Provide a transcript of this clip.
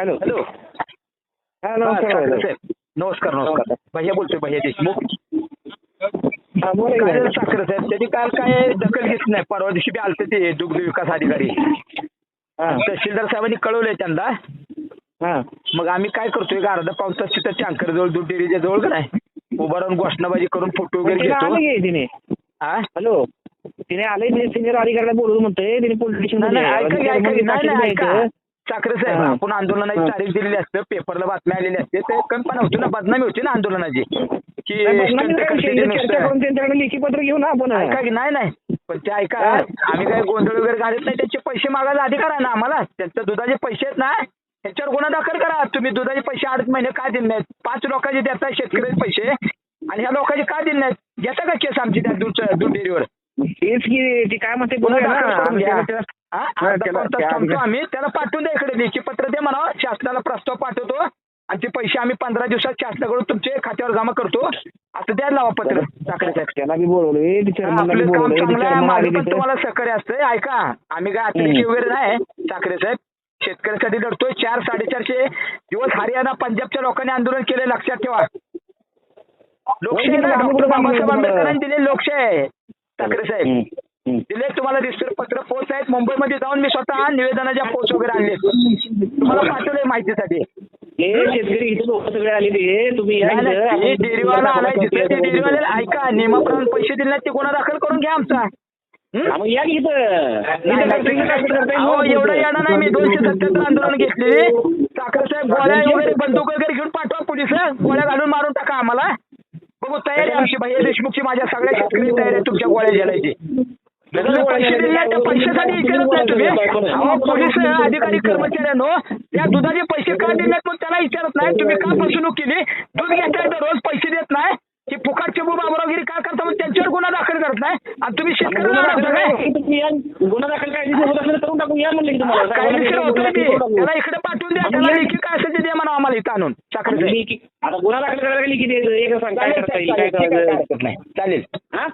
Hello. Hello. हा नमस्कार नमस्कार नमस्कार. भैया बोलतोय भैया देशमुख की. ठाकरे साहेब? त्यांनी काल काय दखल घेतली नाही. परवा दिवशी बी आलते ते दुग्ध विकास अधिकारी. तहसीलदार साहेबांनी कळवलंय त्यांना. हा. मग आम्ही काय करतोय? एक अर्धा पाऊस तास तिथं टँकर जवळ दूध डेअरीच्या जवळ का नाही? उभं राहून घोषणाबाजी करून फोटो वगैरे तिने घेतो. की तिने? हा हॅलो. तिने आले तिने सिनियर अधिकाऱ्याला बोलवलं म्हणतोय. तिने पोलीस नाही नाही नाही नाही ठाकरे साहेब हा. आपण आंदोलनाची हा. तारीख दिलेली असते पेपरला बातम्या आलेली असते ते कल्पना होती ना बदनामी होती ना आंदोलनाची की stunt करते ते चर्चा नुसतं. करून त्यांच्याकडे लेखी पत्र घेऊ ना आपण ऐका की नाही नाही पण ते ऐका हा. आम्ही काही गोंधळ वगैरे घालत नाही त्यांचे पैसे मागायला अधिकार आहे ना आम्हाला त्यांचं दुधाचे पैसे आहेत ना त्याच्यावर गुन्हा दाखल करा तुम्ही दुधाचे पैसे आठ महिने का दिले नाहीत पाच लोकांचे देताय शेतकऱ्याचे पैसे आणि ह्या लोकांचे का दिले नाहीत घेता का केस आमची त्या दूध दूध डेअरीवर तेच की ती काय म्हणते ना. त्याला- आम्ही. त्याला पाठवून द्या इकडे. लेखी पत्र दे म्हणा. शासनाला प्रस्ताव पाठवतो. आणि ते पैसे आम्ही पंधरा दिवसात शासनाकडून तुमचे खात्यावर जमा करतो. असं द्या लावा पत्र. माझं पण. तुम्हाला सहकार्य असतंय. ऐका. आम्ही काय अतिरेकी. वगैरे नाही. ठाकरे साहेब शेतकऱ्यासाठी लढतोय. चार साडेचारशे दिवस हरियाणा पंजाबच्या लोकांनी आंदोलन केले लक्षात ठेवा. लोकशाही बाबासाहेब? आंबेडकरांनी दिलेली लोकशाही ठाकरे साहेब. दिले तुम्हाला रिस्टर पत्र पोच आहेत. मुंबईमध्ये जाऊन मी स्वतः निवेदनाच्या पोच वगैरे आणले. तुम्हाला पाठवलंय माहितीसाठी. हे शेतकरी इथे लोक सगळे तुम्ही डेअरीवाला आलाय डेअरीवाल्याला ऐका नियमाप्रमाणे पैसे दिले ते गुन्हा दाखल करून घ्या आमचा. या की एवढं येणार नाही मी दोनशे सत्याहत्तर आंदोलन घेतलेले. साखर साहेब गोळ्या वगैरे बंदूक वगैरे घेऊन पाठवा पोलीस गोळ्या घालून मारून टाका आम्हाला. बघू तयारी आमची. भैया देशमुखची माझ्या सगळ्या शेतकरी तयारी आहे तुमच्या गोळ्या तुम्ही पैसे दिले त्या पैशासाठी विचारत नाही तुम्ही? अहो पोलीस अधिकारी कर्मचाऱ्यांनो त्या दुधाचे पैसे का नाहीत मग त्याला विचारत नाही तुम्ही का फसवणूक केली? दूध घेताय रोज पैसे देत नाही. की फुकाटचे बाबरावगिरी का करता मग त्यांच्यावर गुन्हा दाखल करत नाही? आणि तुम्ही शेतकऱ्याला गुन्हा दाखल काय? काय? तर करून टाकू या म्हणले की तुम्हाला. काय विषय होतोय ते? करून टाकू. त्याला इकडे पाठवून द्या त्याला लेखी काय असेल ते द्या म्हणा आम्हाला इथं आणून. लिखी- आता गुन्हा दाखल करायला लिखी द्यायचं एक सांग काय करता येईल काय करायचं? चालेल. हा?